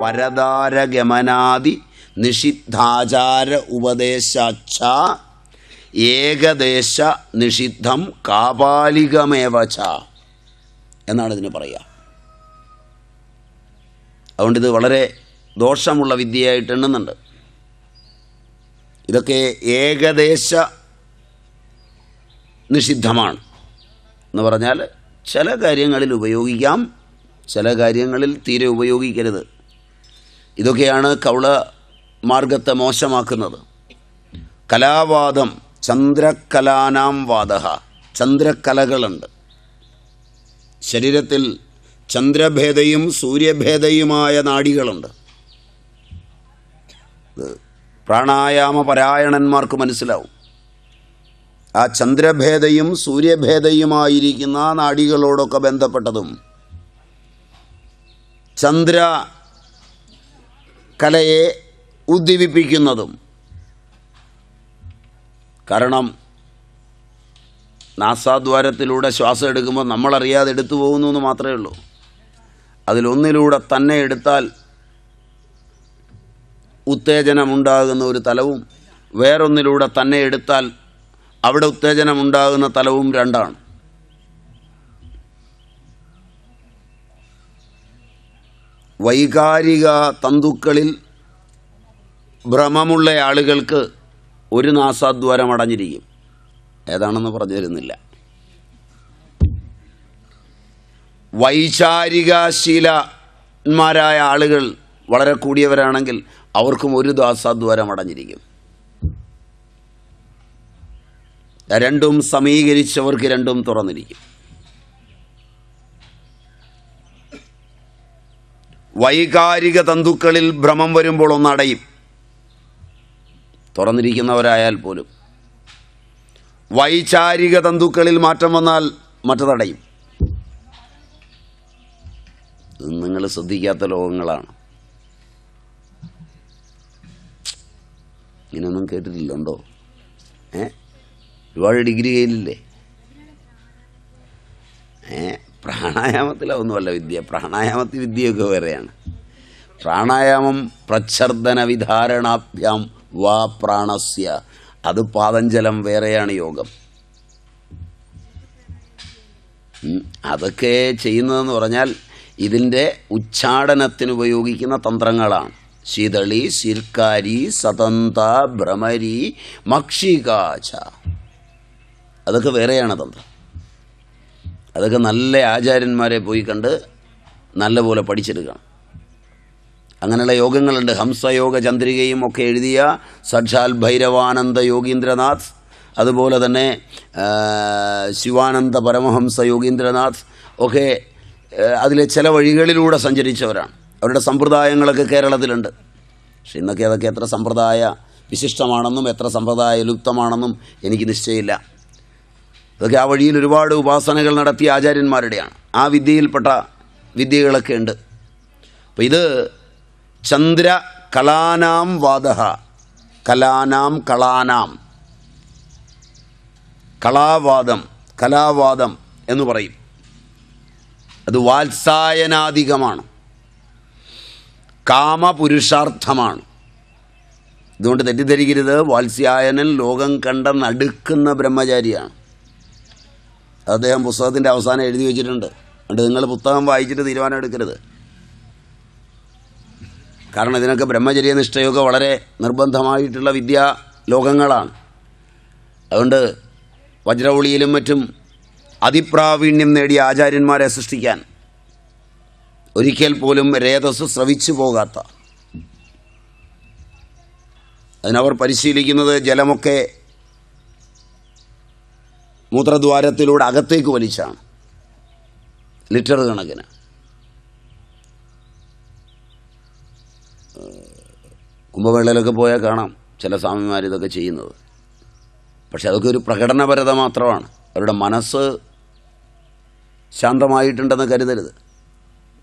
പരതാരഗമനാദി നിഷിദ്ധാചാര ഉപദേശാച്ച ഏകദേശ നിഷിദ്ധം കാപാലികമേവച എന്നാണ് ഇതിന് പറയുക. അതുകൊണ്ട് ഇത് വളരെ ദോഷമുള്ള വിദ്യയായിട്ട് എണ്ണുന്നുണ്ട്. ഇതൊക്കെ ഏകദേശ നിഷിദ്ധമാണ് എന്ന് പറഞ്ഞാൽ ചില കാര്യങ്ങളിൽ ഉപയോഗിക്കാം ചില കാര്യങ്ങളിൽ തീരെ ഉപയോഗിക്കരുത്. ഇതൊക്കെയാണ് കൗള മാർഗത്തെ മോശമാക്കുന്നത്. കലാവാദം ചന്ദ്രകലാനാം വാദ ചന്ദ്രകലകളുണ്ട്. ശരീരത്തിൽ ചന്ദ്രഭേദയും സൂര്യഭേദയുമായ നാടികളുണ്ട്. പ്രാണായാമ പരായണന്മാർക്ക് മനസ്സിലാവും. ആ ചന്ദ്രഭേദയും സൂര്യഭേദയുമായിരിക്കുന്ന നാടികളോടൊക്കെ ബന്ധപ്പെട്ടതും ചന്ദ്ര കലയെ ഉദ്ദീപിപ്പിക്കുന്നതും. കാരണം നാസാദ്വാരത്തിലൂടെ ശ്വാസം എടുക്കുമ്പോൾ നമ്മളറിയാതെ എടുത്തു പോകുന്നു എന്ന് മാത്രമേ ഉള്ളൂ. അതിലൊന്നിലൂടെ തന്നെ എടുത്താൽ ഉത്തേജനമുണ്ടാകുന്ന ഒരു തലവും വേറൊന്നിലൂടെ തന്നെ എടുത്താൽ അവിടെ ഉത്തേജനമുണ്ടാകുന്ന തലവും രണ്ടാണ്. വൈകാരിക തന്തുക്കളിൽ ഭ്രമമുള്ള ആളുകൾക്ക് ഒരു നാസാദ്വാരം അടഞ്ഞിരിക്കും ഏതാണെന്ന് പറഞ്ഞു തരുന്നില്ല. വൈചാരികശീലന്മാരായ ആളുകൾ വളരെ കൂടിയവരാണെങ്കിൽ അവർക്കും ഒരു ദാസാദ്വാരം അടഞ്ഞിരിക്കും രണ്ടും സമീകരിച്ചവർക്ക് രണ്ടും തുറന്നിരിക്കും. വൈകാരിക തന്തുക്കളിൽ ഭ്രമം വരുമ്പോൾ ഒന്നടയും തുറന്നിരിക്കുന്നവരായാൽ പോലും. വൈചാരിക തന്തുക്കളിൽ മാറ്റം വന്നാൽ മറ്റതടയും. നിങ്ങൾ ശ്രദ്ധിക്കാത്ത ലോകങ്ങളാണ്. ഇങ്ങനെയൊന്നും കേട്ടിട്ടില്ലുണ്ടോ ഏ? ഒരുപാട് ഡിഗ്രി കയ്യിലില്ലേ? ഏ? പ്രാണായാമത്തിലൊന്നുമല്ല വിദ്യ. പ്രാണായാമത്തിൽ വിദ്യയൊക്കെ വേറെയാണ്. പ്രാണായാമം പ്രച്ഛർദന വിധാരണാഭ്യാം വാ പ്രാണസ്യ. അത് പാതഞ്ചലം വേറെയാണ് യോഗം. അതൊക്കെ ചെയ്യുന്നതെന്ന് പറഞ്ഞാൽ ഇതിന്റെ ഉച്ചാടനത്തിന് ഉപയോഗിക്കുന്ന തന്ത്രങ്ങളാണ്. ശീതളി ശിർക്കാരി സതന്ത ഭ്രമരി മക്ഷികാച. അതൊക്കെ വേറെയാണ് തന്ത്രം. അതൊക്കെ നല്ല ആചാര്യന്മാരെ പോയി കണ്ട് നല്ലപോലെ പഠിച്ചെടുക്കണം അങ്ങനെയുള്ള യോഗങ്ങളുണ്ട്. ഹംസയോഗ ചന്ദ്രികയും ഒക്കെ എഴുതിയ സക്ഷാൽ ഭൈരവാനന്ദ യോഗീന്ദ്രനാഥ് അതുപോലെ തന്നെ ശിവാനന്ദ പരമഹംസ യോഗീന്ദ്രനാഥ് ഒക്കെ അതിലെ ചില വഴികളിലൂടെ സഞ്ചരിച്ചവരാണ്. അവരുടെ സമ്പ്രദായങ്ങളൊക്കെ കേരളത്തിലുണ്ട്. പക്ഷെ ഇന്നൊക്കെ അതൊക്കെ എത്ര സമ്പ്രദായ വിശിഷ്ടമാണെന്നും എത്ര സമ്പ്രദായ ലുപ്തമാണെന്നും എനിക്ക് നിശ്ചയമില്ല. അതൊക്കെ ആ വഴിയിൽ ഒരുപാട് ഉപാസനകൾ നടത്തിയ ആചാര്യന്മാരുടെയാണ്. ആ വിദ്യയിൽപ്പെട്ട വിദ്യകളൊക്കെ ഉണ്ട്. അപ്പം ഇത് ചന്ദ്ര കലാനാം വാദ കലാനാം കളാനാം. കളാവാദം കലാവാദം എന്ന് പറയും. അത് വാത്സായനാധികമാണ്. കാമപുരുഷാർത്ഥമാണ്. ഇതുകൊണ്ട് തെറ്റിദ്ധരിക്കരുത്. വാത്സ്യായനൻ ലോകം കണ്ട നടുക്കുന്ന ബ്രഹ്മചാരിയാണ്. അദ്ദേഹം പുസ്തകത്തിന്റെ അവസാനം എഴുതി വെച്ചിട്ടുണ്ട്. അതുകൊണ്ട് നിങ്ങൾ പുസ്തകം വായിച്ചിട്ട് തീരുമാനം എടുക്കരുത്. കാരണം ഇതിനൊക്കെ ബ്രഹ്മചര്യ നിഷ്ഠയൊക്കെ വളരെ നിർബന്ധമായിട്ടുള്ള വിദ്യാ ലോകങ്ങളാണ്. അതുകൊണ്ട് വജ്രവുളിയിലും മറ്റും അതിപ്രാവീണ്യം നേടിയ ആചാര്യന്മാരെ സൃഷ്ടിക്കാൻ ഒരിക്കൽ പോലും രേതസ് സ്രവിച്ചു പോകാത്ത. അതിനവർ പരിശീലിക്കുന്നത് ജലമൊക്കെ മൂത്രദ്വാരത്തിലൂടെ അകത്തേക്ക് വലിച്ചാണ്. ലിറ്റർ കണക്കിന്. കുംഭമേളയിലൊക്കെ പോയാൽ കാണാം ചില സ്വാമിമാർ ഇതൊക്കെ ചെയ്യുന്നത്. പക്ഷെ അതൊക്കെ ഒരു പ്രകടനപരത മാത്രമാണ്. അവരുടെ മനസ്സ് ശാന്തമായിട്ടുണ്ടെന്ന് കരുതരുത്.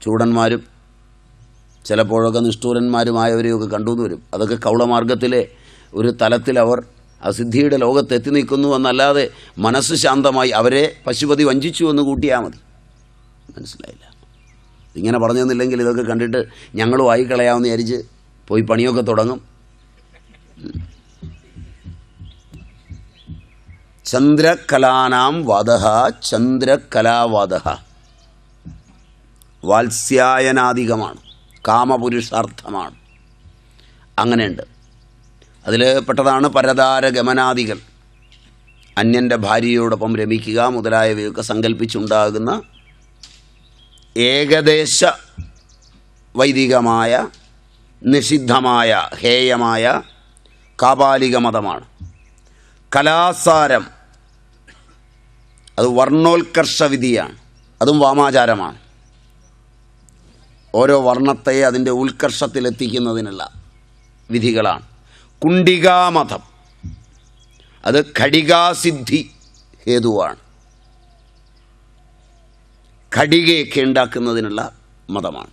ചൂടന്മാരും ചിലപ്പോഴൊക്കെ നിഷ്ഠൂരന്മാരുമായവരെയൊക്കെ കണ്ടു വരും. അതൊക്കെ കൗളമാർഗത്തിലെ ഒരു തലത്തിൽ അവർ അസിദ്ധിയുടെ ലോകത്ത് എത്തി നിൽക്കുന്നു എന്നല്ലാതെ മനസ്സ് ശാന്തമായി അവരെ പശുപതി വഞ്ചിച്ചു എന്ന് കൂട്ടിയാൽ മതി. മനസ്സിലായില്ല. ഇങ്ങനെ പറഞ്ഞു തന്നില്ലെങ്കിൽ ഇതൊക്കെ കണ്ടിട്ട് ഞങ്ങളും ആയി കളയാമെന്ന് വിചാരിച്ച് പോയി പണിയൊക്കെ തുടങ്ങും. ചന്ദ്രകലാനാം വാദഹ ചന്ദ്രകലാവാദ വാത്സ്യായനാധികമാണ് കാമപുരുഷാർത്ഥമാണ്. അങ്ങനെയുണ്ട്. അതിൽ പെട്ടതാണ് പരതാര ഗമനാദികൾ അന്യന്റെ ഭാര്യയോടൊപ്പം രമിക്കുക മുതലായവയൊക്കെ സങ്കല്പിച്ചുണ്ടാകുന്ന ഏകദേശ വൈദികമായ നിഷിദ്ധമായ ഹേയമായ കാപാലിക മതമാണ്. കലാസാരം അത് വർണോത്കർഷ വിധിയാണ്. അതും വാമാചാരമാണ്. ഓരോ വർണത്തെ അതിന്റെ ഉത്കർഷത്തിലെത്തിക്കുന്നതിനുള്ള വിധികളാണ്. കുണ്ടികാമതം അത് ഘടികാസിദ്ധി ഹേതുവാണ്. ഘടികയൊക്കെ ഉണ്ടാക്കുന്നതിനുള്ള മതമാണ്.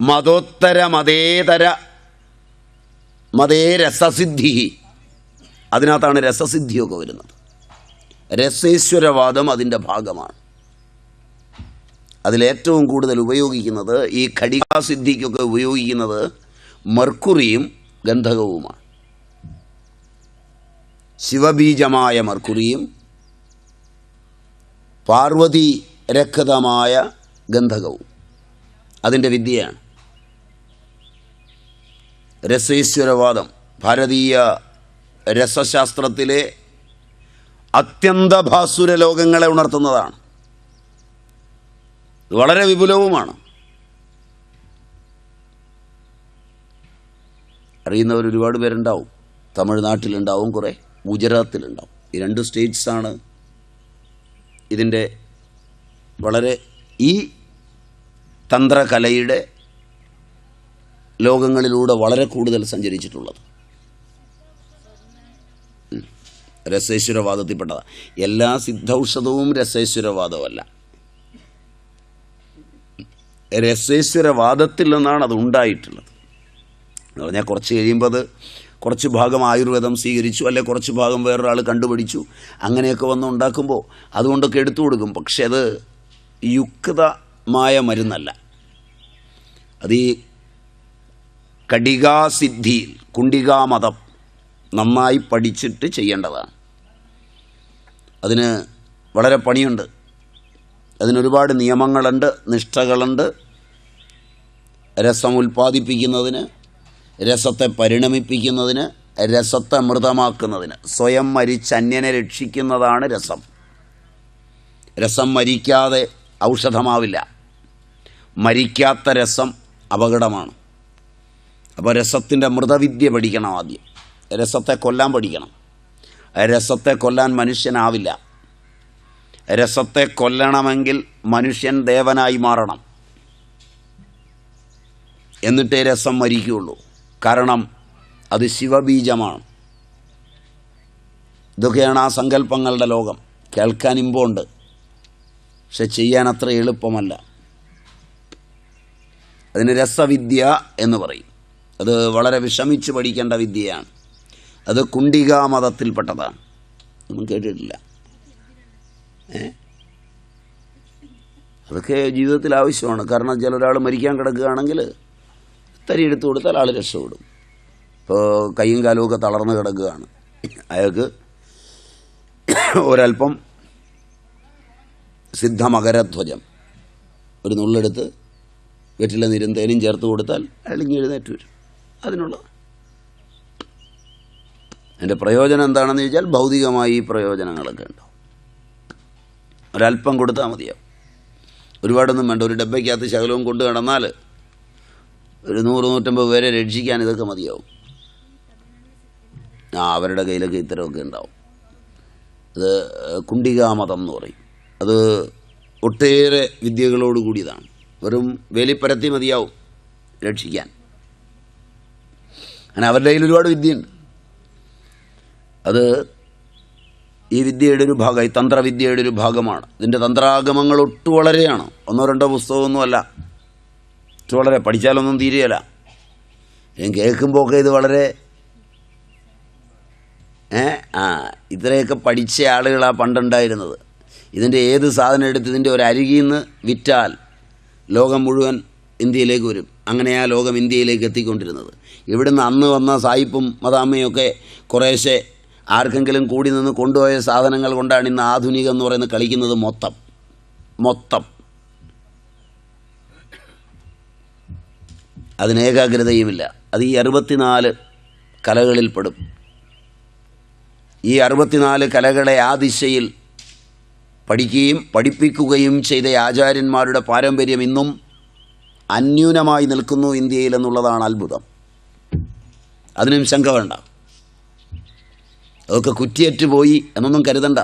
മതോത്തര മതേതര മതേ രസസിദ്ധി അതിനകത്താണ് രസസിദ്ധിയൊക്കെ വരുന്നത്. രസേശ്വരവാദം അതിന്റെ ഭാഗമാണ്. അതിലേറ്റവും കൂടുതൽ ഉപയോഗിക്കുന്നത് ഈ ഘടികാസിദ്ധിക്കൊക്കെ ഉപയോഗിക്കുന്നത് മർക്കുറിയും ഗന്ധകവുമാണ്. ശിവബീജമായ മർക്കുറിയും പാർവതി രക്തമായ ഗന്ധകവും. അതിന്റെ വിദ്യയാണ്. രസേശ്വരവാദം. ഭാരതീയ രസശാസ്ത്രത്തിലെ അത്യന്തഭാസുര ലോകങ്ങളെ ഉണർത്തുന്നതാണ്. വളരെ വിപുലവുമാണ്. അറിയുന്നവർ ഒരുപാട് പേരുണ്ടാവും. തമിഴ്നാട്ടിലുണ്ടാവും കുറേ ഗുജറാത്തിലുണ്ടാവും. ഈ രണ്ട് സ്റ്റേറ്റ്സാണ് ഇതിന്റെ വളരെ ഈ തന്ത്രകലയുടെ ലോകങ്ങളിലൂടെ വളരെ കൂടുതൽ സഞ്ചരിച്ചിട്ടുള്ളത്. രസേശ്വരവാദത്തിൽപ്പെട്ടതാണ് എല്ലാ സിദ്ധൌഷധവും രസേശ്വരവാദമല്ല. രസേശ്വരവാദത്തിൽ നിന്നാണ് അത് ഉണ്ടായിട്ടുള്ളത്. എന്ന് പറഞ്ഞാൽ കുറച്ച് കഴിയുമ്പോൾ അത് കുറച്ച് ഭാഗം ആയുർവേദം സ്വീകരിച്ചു അല്ലെ കുറച്ച് ഭാഗം വേറൊരാൾ കണ്ടുപിടിച്ചു അങ്ങനെയൊക്കെ വന്ന് ഉണ്ടാക്കുമ്പോൾ അതുകൊണ്ടൊക്കെ എടുത്തു കൊടുക്കും. പക്ഷെ അത് യുക്തമായ മരുന്നല്ല. അത് ഈ കടികാസിദ്ധി കുണ്ടികാമതം നന്നായി പഠിച്ചിട്ട് ചെയ്യേണ്ടതാണ്. അതിന് വളരെ പണിയുണ്ട്. അതിനൊരുപാട് നിയമങ്ങളുണ്ട് നിഷ്ഠകളുണ്ട്. രസം ഉൽപ്പാദിപ്പിക്കുന്നതിന് രസത്തെ പരിണമിപ്പിക്കുന്നതിന് രസത്തെ അമൃതമാക്കുന്നതിന്. സ്വയം മരിച്ച് അന്യനെ രക്ഷിക്കുന്നതാണ് രസം. രസം മരിക്കാതെ ഔഷധമാവില്ല. മരിക്കാത്ത രസം അപകടമാണ്. അപ്പോൾ രസത്തിന്റെ മൃതവിദ്യ പഠിക്കണം ആദ്യം. രസത്തെ കൊല്ലാൻ പഠിക്കണം. രസത്തെ കൊല്ലാൻ മനുഷ്യനാവില്ല. രസത്തെ കൊല്ലണമെങ്കിൽ മനുഷ്യൻ ദേവനായി മാറണം. എന്നിട്ടേ രസം മരിക്കുകയുള്ളൂ. കാരണം അത് ശിവബീജമാണ്. ഇതൊക്കെയാണ് ആ സങ്കല്പങ്ങളുടെ ലോകം. കേൾക്കാൻ ഇമ്പമുണ്ട് പക്ഷെ ചെയ്യാൻ അത്ര എളുപ്പമല്ല. അതിന് രസവിദ്യ എന്ന് പറയും. അത് വളരെ വിഷമിച്ച് പഠിക്കേണ്ട വിദ്യയാണ്. അത് കുണ്ടികാ മതത്തിൽപ്പെട്ടതാണ്. ഒന്നും കേട്ടിട്ടില്ല. അതൊക്കെ ജീവിതത്തിൽ ആവശ്യമാണ്. കാരണം ചില ഒരാൾ മരിക്കാൻ കിടക്കുകയാണെങ്കിൽ തരി എടുത്തു കൊടുത്താൽ ആൾ രക്ഷപ്പെടും. ഇപ്പോൾ കൈയും കാലും ഒക്കെ തളർന്ന് കിടക്കുകയാണ്. അയാൾക്ക് ഒരല്പം സിദ്ധമകരധ്വജം. ഒരു നുള്ളെടുത്ത് വെറ്റില നീരും തേനും ചേർത്ത് കൊടുത്താൽ അയാൾ ഇങ്ങനെ എഴുന്നേറ്റ് വരും. അതിനുള്ള അതിന്റെ പ്രയോജനം എന്താണെന്ന് ചോദിച്ചാൽ ഭൗതികമായി പ്രയോജനങ്ങളൊക്കെ ഉണ്ടാവും. ഒരല്പം കൊടുത്താൽ മതിയാവും. ഒരുപാടൊന്നും വേണ്ട. ഒരു ഡബ്ബയ്ക്കകത്ത് ശകലവും കൊണ്ട് കിടന്നാൽ ഒരു നൂറ് നൂറ്റമ്പത് പേരെ രക്ഷിക്കാൻ ഇതൊക്കെ മതിയാവും. ആ അവരുടെ കയ്യിലൊക്കെ ഇത്തരമൊക്കെ ഉണ്ടാവും. അത് കുണ്ടികാമതം എന്ന് പറയും. അത് ഒട്ടേറെ വിദ്യകളോട് കൂടിയതാണ്. വെറും വേലിപ്പരത്തി മതിയാവും രക്ഷിക്കാൻ. അങ്ങനെ അവരുടെ കയ്യിൽ ഒരുപാട് വിദ്യയുണ്ട്. അത് ഈ വിദ്യയുടെ ഒരു ഭാഗം ഈ തന്ത്രവിദ്യയുടെ ഒരു ഭാഗമാണ്. ഇതിന്റെ തന്ത്രാഗമങ്ങൾ ഒട്ടു വളരെയാണ് ഒന്നോ രണ്ടോ പുസ്തകമൊന്നുമല്ല. ഒട്ടു വളരെ പഠിച്ചാലൊന്നും തീരുകയില്ല. ഞാൻ കേൾക്കുമ്പോൾ ഒക്കെ ഇത് വളരെ ഏ ആ ഇത്രയൊക്കെ പഠിച്ച ആളുകളാണ് പണ്ടുണ്ടായിരുന്നത്. ഇതിന്റെ ഏത് സാധനം എടുത്ത് ഇതിന്റെ ഒരു അരികിൽ നിന്ന് വിറ്റാൽ ലോകം മുഴുവൻ ഇന്ത്യയിലേക്ക് വരും. അങ്ങനെയാ ലോകം ഇന്ത്യയിലേക്ക് എത്തിക്കൊണ്ടിരുന്നത്. ഇവിടുന്ന് അന്ന് വന്ന സായിപ്പും മദാമ്മയൊക്കെ കുറേശ്ശെ ആർക്കെങ്കിലും കൂടി നിന്ന് കൊണ്ടുപോയ സാധനങ്ങൾ കൊണ്ടാണ് ഇന്ന് ആധുനികം എന്ന് പറയുന്നത് കളിക്കുന്നത് മൊത്തം. മൊത്തം. അതിന് ഏകാഗ്രതയുമില്ല. അത് ഈ അറുപത്തിനാല് കലകളിൽപ്പെടും ഈ അറുപത്തിനാല് കലകളെ ആ ദിശയിൽ പഠിക്കുകയും പഠിപ്പിക്കുകയും ചെയ്ത ആചാര്യന്മാരുടെ പാരമ്പര്യം ഇന്നും അന്യൂനമായി നിൽക്കുന്നു ഇന്ത്യയിൽ എന്നുള്ളതാണ് അത്ഭുതം. അതിനും ശങ്ക വേണ്ട. അതൊക്കെ കുറ്റിയറ്റ് പോയി എന്നൊന്നും കരുതണ്ട.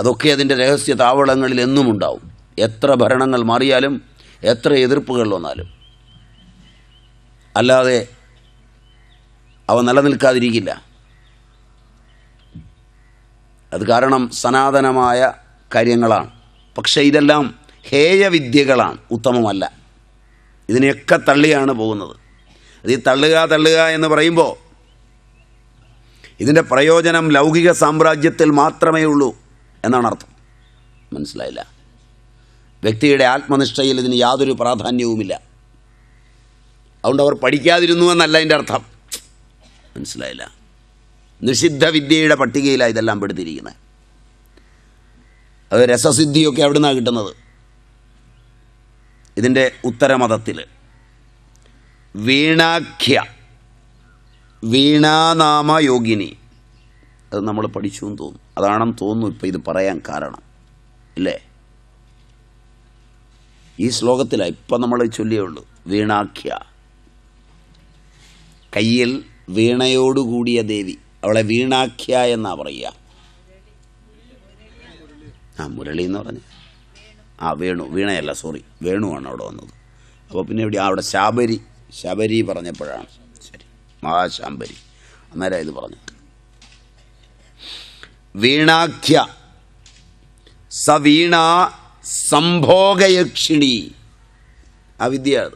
അതൊക്കെ അതിന്റെ രഹസ്യ താവളങ്ങളിൽ എന്നും ഉണ്ടാവും എത്ര ഭരണങ്ങൾ മാറിയാലും എത്ര എതിർപ്പുകൾ വന്നാലും. അല്ലാതെ അവ നിലനിൽക്കാതിരിക്കില്ല. അത് കാരണം സനാതനമായ കാര്യങ്ങളാണ്. പക്ഷേ ഇതെല്ലാം ഹേയവിദ്യകളാണ് ഉത്തമമല്ല. ഇതിനെയൊക്കെ തള്ളിയാണ് പോകുന്നത്. അത് ഈ തള്ളുക തള്ളുക എന്ന് പറയുമ്പോൾ ഇതിന്റെ പ്രയോജനം ലൗകിക സാമ്രാജ്യത്തിൽ മാത്രമേ ഉള്ളൂ എന്നാണ് അർത്ഥം. മനസ്സിലായില്ല? വ്യക്തിയുടെ ആത്മനിഷ്ഠയിൽ ഇതിന് യാതൊരു പ്രാധാന്യവുമില്ല. അതുകൊണ്ട് അവർ പഠിക്കാതിരുന്നു എന്നല്ല അതിന്റെ അർത്ഥം. മനസ്സിലായില്ല. നിഷിദ്ധ വിദ്യയുടെ പട്ടികയിലാണ് ഇതെല്ലാം പെടുത്തിയിരിക്കുന്നത്. അത് രസസിദ്ധിയൊക്കെ അവിടെ നിന്നാണ് കിട്ടുന്നത്. ഇതിന്റെ ഉത്തരമതത്തിൽ. വീണാഖ്യ. വീണാനാമ യോഗിനി. അത് നമ്മൾ പഠിച്ചു എന്ന് തോന്നുന്നു. അതാണെന്ന് തോന്നുന്നു ഇപ്പം ഇത് പറയാൻ കാരണം. അല്ലേ ഈ ശ്ലോകത്തിലാണ് ഇപ്പം നമ്മൾ ചൊല്ലിയേ ഉള്ളൂ വീണാഖ്യ. കയ്യിൽ വീണയോടുകൂടിയ ദേവി അവളെ വീണാഖ്യ എന്നാ പറയുക. ആ മുരളി എന്ന് പറഞ്ഞു? ആ വേണു വീണയല്ല സോറി വേണുവാണ് അവിടെ വന്നത്. അപ്പോൾ പിന്നെ ഇവിടെ ആ, അവിടെ ശാബരി ശബരി പറഞ്ഞപ്പോഴാണ്. ശരി മഹാശാംബരി അന്നേരം ഇത് പറഞ്ഞു. വീണാഖ്യ സ സവീണ സംഭോഗയക്ഷിണി. ആ വിദ്യ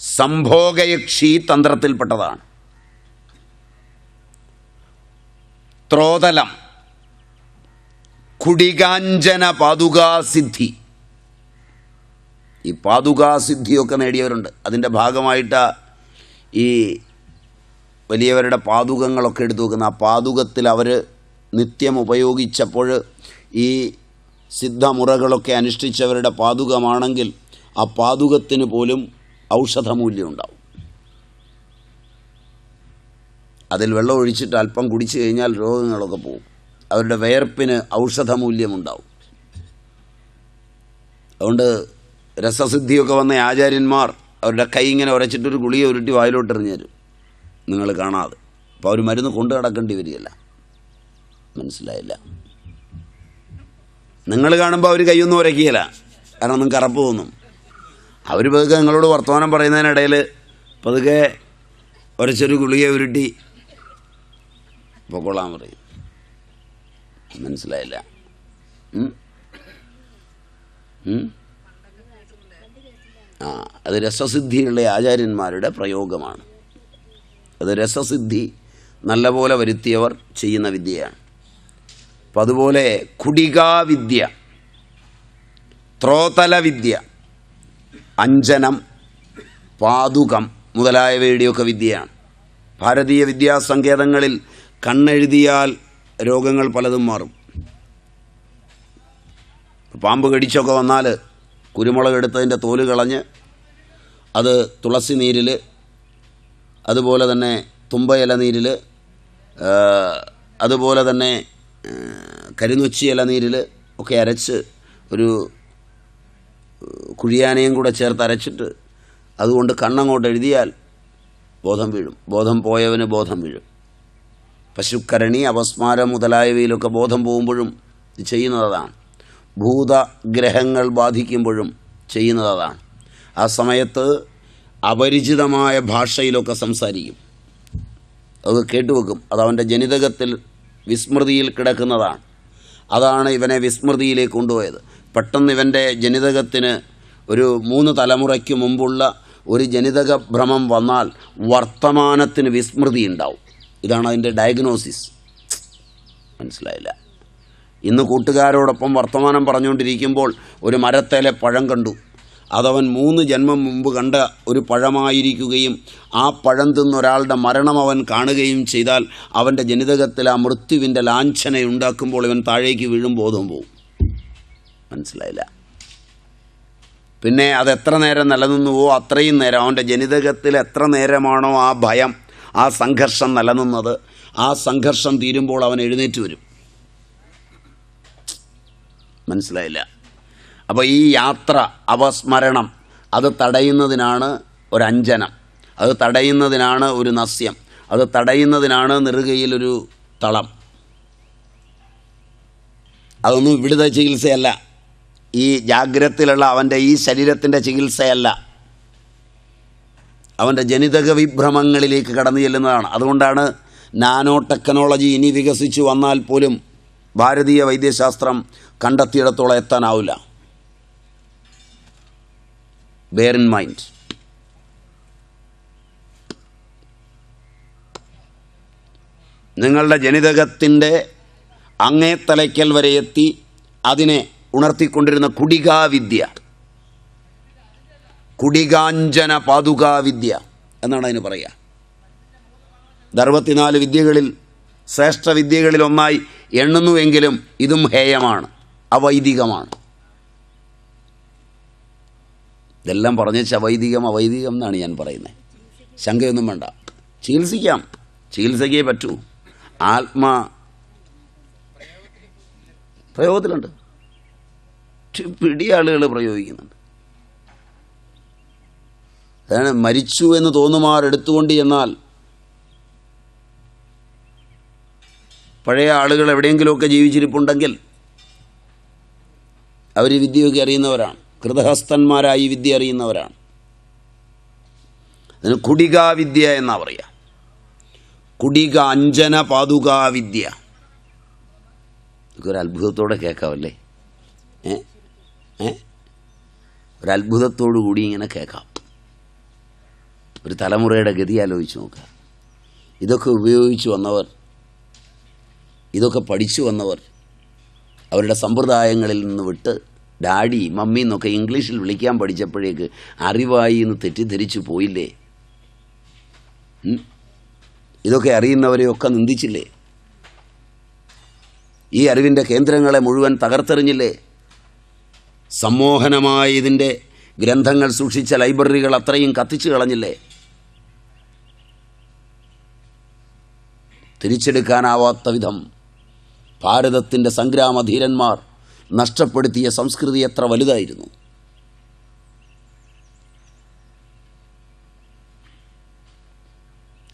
സംഭോഗയക്ഷി തന്ത്രത്തിൽപ്പെട്ടതാണ്. ത്രോതലം. കുടികാഞ്ചന പാതുകാസിദ്ധി. ഈ പാതുകാസിദ്ധിയൊക്കെ നേടിയവരുണ്ട്. അതിന്റെ ഭാഗമായിട്ട് ഈ വലിയവരുടെ പാതുകങ്ങളൊക്കെ എടുത്തു വെക്കുന്ന ആ പാതുകത്തിൽ അവർ നിത്യം ഉപയോഗിച്ചപ്പോൾ ഈ സിദ്ധമുറകളൊക്കെ അനുഷ്ഠിച്ചവരുടെ പാതുകമാണെങ്കിൽ ആ പാതുകത്തിന് പോലും ഔഷധമൂല്യം ഉണ്ടാവും അതിൽ വെള്ളം ഒഴിച്ചിട്ട് അല്പം കുടിച്ചു കഴിഞ്ഞാൽ രോഗങ്ങളൊക്കെ പോകും. അവരുടെ വയർപ്പിന് ഔഷധമൂല്യമുണ്ടാവും. അതുകൊണ്ട് രസസിദ്ധിയൊക്കെ വന്ന ആചാര്യന്മാർ അവരുടെ കൈ ഇങ്ങനെ ഉരച്ചിട്ടൊരു ഗുളിക ഉരുട്ടി വായിലോട്ട് എറിഞ്ഞു തരും. നിങ്ങൾ കാണാതെ. അപ്പോൾ അവർ മരുന്ന് കൊണ്ടു നടക്കേണ്ടി വരികയില്ല. മനസ്സിലായില്ല. നിങ്ങൾ കാണുമ്പോൾ അവർ കൈയൊന്നും ഉരക്കിയില്ല കാരണം നിങ്ങൾക്ക് അറപ്പ് തോന്നും. അവർ പതുക്കെ നിങ്ങളോട് വർത്തമാനം പറയുന്നതിനിടയിൽ പതുക്കെ ഒരച്ചൊരു ഗുളിക ഉരുട്ടി പൊക്കോളാൻ പറയും. മനസ്സിലായില്ല? ആ അത് രസസിദ്ധിയുള്ള ആചാര്യന്മാരുടെ പ്രയോഗമാണ്. അത് രസസിദ്ധി നല്ലപോലെ വരുത്തിയവർ ചെയ്യുന്ന വിദ്യയാണ്. അപ്പം അതുപോലെ കുടികാവിദ്യ ത്രോതലവിദ്യ അഞ്ജനം പാതുകം മുതലായവയുടെയൊക്കെ വിദ്യയാണ്. ഭാരതീയ വിദ്യാസങ്കേതങ്ങളിൽ കണ്ണെഴുതിയാൽ രോഗങ്ങൾ പലതും മാറും. പാമ്പ് കടിച്ചൊക്കെ വന്നാൽ കുരുമുളക് എടുത്തതിന്റെ തോൽ കളഞ്ഞ് അത് തുളസി നീരിൽ അതുപോലെ തന്നെ തുമ്പയില നീരിൽ അതുപോലെ തന്നെ ആ, കരിനൊച്ചി ഇല നീരിൽ ഒക്കെ അരച്ച് ഒരു കുഴിയാനയും കൂടെ ചേർത്ത് അരച്ചിട്ട് അതുകൊണ്ട് കണ്ണങ്ങോട്ട് എഴുതിയാൽ ബോധം വീഴും. ബോധം പോയവന് ബോധം വീഴും. പശുക്കരണി അപസ്മാരം മുതലായവയിലൊക്കെ ബോധം പോകുമ്പോഴും ചെയ്യുന്നതാണ് ഭൂതഗ്രഹങ്ങൾ ബാധിക്കുമ്പോഴും ചെയ്യുന്നതാണ് ആ സമയത്ത് അപരിചിതമായ ഭാഷയിലൊക്കെ സംസാരിക്കും. അത് കേട്ടുവെക്കും. അത് അവന്റെ ജനിതകത്തിൽ വിസ്മൃതിയിൽ കിടക്കുന്നതാണ്. അതാണ് ഇവനെ വിസ്മൃതിയിലേക്ക് കൊണ്ടുപോയത്. പെട്ടെന്ന് ഇവന്റെ ജനിതകത്തിന് ഒരു മൂന്ന് തലമുറയ്ക്ക് മുമ്പുള്ള ഒരു ജനിതക ഭ്രമം വന്നാൽ വർത്തമാനത്തിന് വിസ്മൃതി ഉണ്ടാവും. ഇതാണ് അതിന്റെ ഡയഗ്നോസിസ് മനസ്സിലായില്ല. ഇന്ന് കൂട്ടുകാരോടൊപ്പം വർത്തമാനം പറഞ്ഞുകൊണ്ടിരിക്കുമ്പോൾ ഒരു മരത്തേലെ പഴം കണ്ടു. അതവൻ മൂന്ന് ജന്മം മുമ്പ് കണ്ട ഒരു പഴമായിരിക്കുകയും ആ പഴം തിന്നൊരാളുടെ മരണം അവൻ കാണുകയും ചെയ്താൽ അവന്റെ ജനിതകത്തിൽ ആ മൃത്യുവിന്റെ ലാഞ്ചനയുണ്ടാക്കുമ്പോൾ ഇവൻ താഴേക്ക് വീഴും ബോധം പോവും. മനസ്സിലായില്ല? പിന്നെ അത് എത്ര നേരം നിലനിന്നുവോ അത്രയും നേരം അവന്റെ ജനിതകത്തിൽ എത്ര നേരമാണോ ആ ഭയം ആ സംഘർഷം നിലനിന്നത്. ആ സംഘർഷം തീരുമ്പോൾ അവൻ എഴുന്നേറ്റ് വരും. മനസ്സിലായില്ല? അപ്പോൾ ഈ യാത്ര അവസ്മരണം അത് തടയുന്നതിനാണ് ഒരഞ്ജനം അത് തടയുന്നതിനാണ് ഒരു നസ്യം. അത് തടയുന്നതിനാണ് നെറുകയിലൊരു തളം. അതൊന്നും ഇവിടുത്തെ ചികിത്സയല്ല. ഈ ജാഗ്രതയിലുള്ള അവന്റെ ഈ ശരീരത്തിന്റെ ചികിത്സയല്ല. അവന്റെ ജനിതക വിഭ്രമങ്ങളിലേക്ക് കടന്നു ചെല്ലുന്നതാണ്. അതുകൊണ്ടാണ് നാനോ ടെക്നോളജി ഇനി വികസിച്ചു വന്നാൽ പോലും ഭാരതീയ വൈദ്യശാസ്ത്രം കണ്ടെത്തിയിടത്തോളം എത്താനാവില്ല. Bear in mind. നിങ്ങളുടെ ജനിതകത്തിന്റെ അങ്ങേ തലയ്ക്കൽ വരെ എത്തി അതിനെ ഉണർത്തിക്കൊണ്ടിരുന്ന കുടികാവിദ്യ. കുടികാഞ്ചന പാതുകാവിദ്യ എന്നാണ് അതിന് പറയുക അറുപത്തിനാല് വിദ്യകളിൽ ശ്രേഷ്ഠ വിദ്യകളിൽ ഒന്നായി എണ്ണുന്നുവെങ്കിലും ഇതും ഹേയമാണ് അവൈദികമാണ് ഇതെല്ലാം പറഞ്ഞ അവൈദികം അവൈദികം എന്നാണ് ഞാൻ പറയുന്നത് ശങ്കയൊന്നും വേണ്ട. ചികിത്സിക്കാം. ചികിത്സയ്ക്കേ പറ്റൂ. ആത്മ പ്രയോഗത്തിലുണ്ട്. പിടി ആളുകൾ പ്രയോഗിക്കുന്നുണ്ട്. അതാണ് മരിച്ചു എന്ന് തോന്നുമാർ എടുത്തുകൊണ്ട് എന്നാൽ പഴയ ആളുകൾ എവിടെയെങ്കിലുമൊക്കെ ജീവിച്ചിരിപ്പുണ്ടെങ്കിൽ അവർ വിദ്യയൊക്കെ അറിയുന്നവരാണ്. കൃതഹസ്തന്മാരായി വിദ്യ അറിയുന്നവരാണ്. അതിന് കുടികാവിദ്യ എന്നാ പറയുക കുടിക അഞ്ജന പാതുകാവിദ്യ ഇതൊക്കെ ഒരു അത്ഭുതത്തോടെ കേൾക്കാമല്ലേ ഏ? ഏ? ഒരു അത്ഭുതത്തോടു കൂടി ഇങ്ങനെ കേൾക്കാം ഒരു തലമുറയുടെ ഗതി ആലോചിച്ച് നോക്കുക. ഇതൊക്കെ ഉപയോഗിച്ച് വന്നവർ ഇതൊക്കെ പഠിച്ചു വന്നവർ അവരുടെ സമ്പ്രദായങ്ങളിൽ നിന്ന് വിട്ട് ഡാഡി മമ്മി എന്നൊക്കെ ഇംഗ്ലീഷിൽ വിളിക്കാൻ പഠിച്ചപ്പോഴേക്ക് അറിവായി എന്ന് തെറ്റിദ്ധരിച്ചു പോയില്ലേ? ഇതൊക്കെ അറിയുന്നവരെയൊക്കെ നിന്ദിച്ചില്ലേ? ഈ അറിവിന്റെ കേന്ദ്രങ്ങളെ മുഴുവൻ തകർത്തെറിഞ്ഞില്ലേ? സമ്മോഹനമായ ഇതിന്റെ ഗ്രന്ഥങ്ങൾ സൂക്ഷിച്ച ലൈബ്രറികൾ അത്രയും കത്തിച്ചു കളഞ്ഞില്ലേ? തിരിച്ചെടുക്കാനാവാത്ത വിധം ഭാരതത്തിന്റെ സംഗ്രാമധീരന്മാർ നഷ്ടപ്പെടുത്തിയ സംസ്കൃതി എത്ര വലുതായിരുന്നു?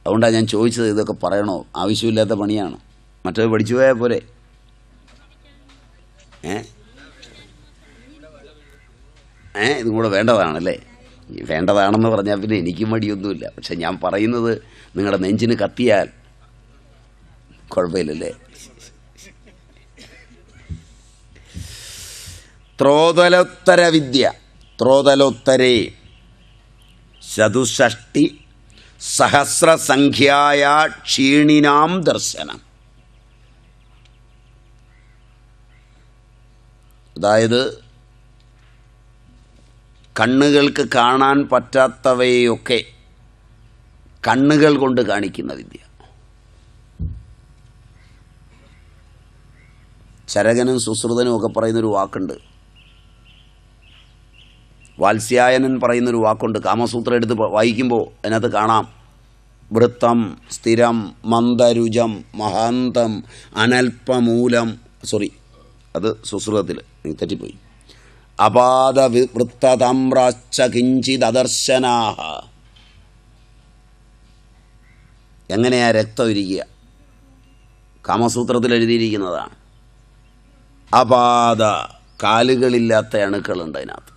അതുകൊണ്ടാണ് ഞാൻ ചോദിച്ചത് ഇതൊക്കെ പറയണോ? ആവശ്യമില്ലാത്ത പണിയാണ്. മറ്റത് പഠിച്ചു പോയാൽ പോരെ. ഏ? ഇതും കൂടെ വേണ്ടതാണല്ലേ? വേണ്ടതാണെന്ന് പറഞ്ഞാൽ പിന്നെ എനിക്കും മടിയൊന്നുമില്ല. പക്ഷെ ഞാൻ പറയുന്നത് നിങ്ങളുടെ നെഞ്ചിന് കത്തിയാൽ കുഴപ്പമില്ലല്ലേ? ത്രോതലോത്തര വിദ്യ ത്രോതലോത്തരേ. ചതുഷ്ടി സഹസ്രസംഖ്യായ ക്ഷീണിനാം ദർശനം. അതായത് കണ്ണുകൾക്ക് കാണാൻ പറ്റാത്തവയൊക്കെ കണ്ണുകൾ കൊണ്ട് കാണിക്കുന്ന വിദ്യ. ചരകനും സുശ്രുതനും ഒക്കെ പറയുന്നൊരു വാക്കുണ്ട്. വാത്സ്യായനൻ പറയുന്നൊരു വാക്കുണ്ട്. കാമസൂത്രം എടുത്ത് വായിക്കുമ്പോൾ അതിനകത്ത് കാണാം. വൃത്തം സ്ഥിരം മന്ദരുജം മഹാന്തം അനൽപമൂലം. സോറി അത് സുശ്രുതത്തിൽ. തെറ്റിപ്പോയി. അപാദ വൃത്തതമ്രാച്ച കിഞ്ചിത് അദർശനാഹ എങ്ങനെയാ രക്തം ഇരിക്കുക? കാമസൂത്രത്തിൽ എഴുതിയിരിക്കുന്നതാണ്. അപാദ കാലുകളില്ലാത്ത അണുക്കളുണ്ട് അതിനകത്ത്.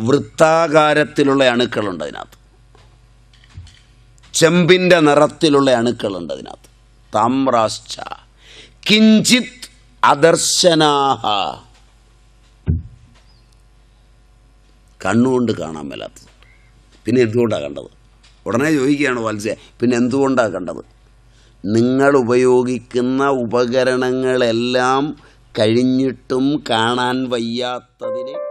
വൃത്താകാരത്തിലുള്ള അണുക്കളുണ്ട് അതിനകത്ത്. ചെമ്പിന്റെ നിറത്തിലുള്ള അണുക്കളുണ്ട് അതിനകത്ത്. താമ്രാശ്ച. കിഞ്ചിത് അദർശനാഹ. കണ്ണുകൊണ്ട് കാണാൻ മേലാത്തത്. പിന്നെ എന്തുകൊണ്ടാണ് കണ്ടത്? ഉടനെ ചോദിക്കുകയാണ് വാത്സ്യ പിന്നെ എന്തുകൊണ്ടാണ് കണ്ടത്? നിങ്ങൾ ഉപയോഗിക്കുന്ന ഉപകരണങ്ങളെല്ലാം കഴിഞ്ഞിട്ടും കാണാൻ വയ്യാത്തതിനെ